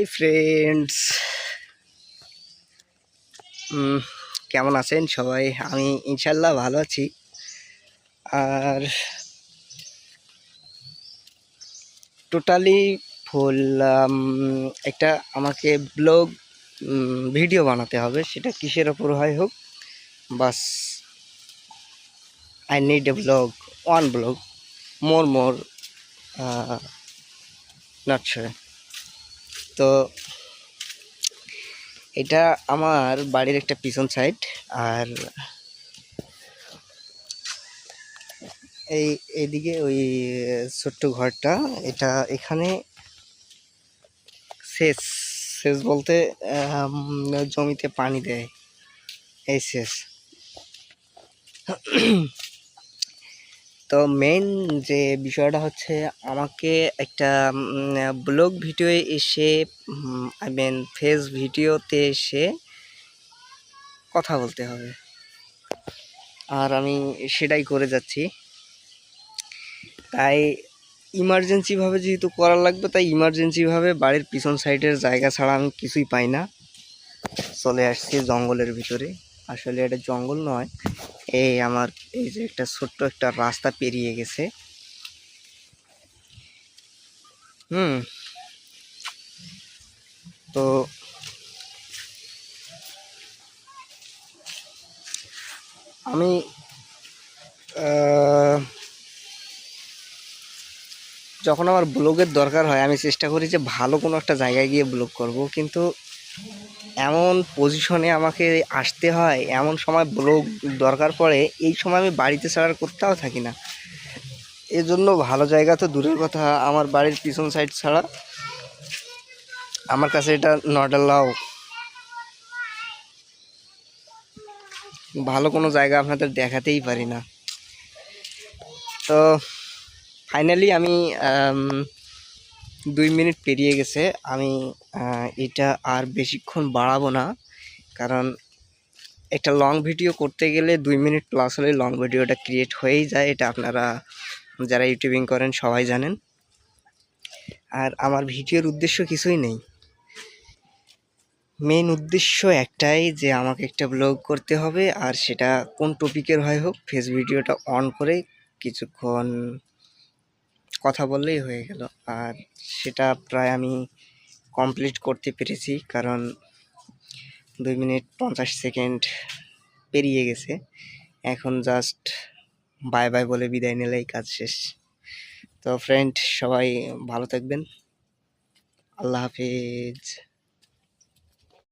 এই ফ্রেন্ডস কেমন আছেন সবাই? আমি ইনশাল্লাহ ভালো আছি। আর টোটালি ফুল একটা আমাকে ব্লগ ভিডিও বানাতে হবে। সেটা কিসের ওপর হয় হোক, বাস I need a blog one blog more more not তো এটা আমার বাড়ির একটা পিছন সাইড আর এই, এইদিকে ওই ছোট্ট ঘরটা, এটা এখানে সেচ সেচ বলতে জমিতে পানি দেয়, এই সেচ। তো মেন যে বিষয়টা হচ্ছে আমাকে একটা ব্লগ ভিডিও এসে আই মিন ফেস ভিডিওতে এসে কথা বলতে হবে। আর আমি সেটাই করে যাচ্ছি। তাই ইমার্জেন্সিভাবে যেহেতু করা লাগবে, তাই ইমার্জেন্সিভাবে বাড়ির পিছন সাইডের জায়গা ছাড়া আমি কিছুই পাই না। চলে আসছি জঙ্গলের ভিতরে। আসলে এটা জঙ্গল নয়। এই আমার, এই যে একটা ছোট্ট একটা রাস্তা পেরিয়ে গেছে। হুম। তো আমি যখন আমার ব্লগের দরকার হয়, আমি চেষ্টা করি যে ভালো কোনো একটা জায়গায় গিয়ে ব্লগ করব। কিন্তু এমন পজিশনে আমাকে আসতে হয় এমন সময় ব্লগ দরকার পড়ে এই সময় আমি বাড়িতে ছাড়ার করতেও থাকি না। এর জন্য ভালো জায়গা তো দূরের কথা আমার বাড়ির পিছন সাইড ছাড়া আমার কাছে এটা নট অ্যালাউ ভালো কোনো জায়গা আপনাদের দেখাতেই পারি না। তো ফাইনালি আম, দুই মিনিট পেরিয়ে গেছে। আমি এটা আর বেশিক্ষণ বাড়াবো না। কারণ একটা লং ভিডিও করতে গেলে দুই মিনিট প্লাস হলে লং ভিডিওটা ক্রিয়েট হয়েই যায়। এটা আপনারা যারা ইউটিউবিং করেন সবাই জানেন। আর আমার ভিডিওর উদ্দেশ্য কিছুই নেই। মেন উদ্দেশ্য একটাই যে আমাকে একটা ব্লগ করতে হবে। আর সেটা কোন টপিকের হয় হোক ফেস ভিডিওটা অন করে কিছুক্ষণ কথা বললেই হয়ে গেল। আর সেটা প্রায় আমি কমপ্লিট করতে পেরেছি, কারণ দুই মিনিট পঞ্চাশ সেকেন্ড পেরিয়ে গেছে। এখন জাস্ট বাই বাই বলে বিদায় নিলেই কাজ শেষ। তো ফ্রেন্ড সবাই ভালো থাকবেন। আল্লাহ হাফিজ।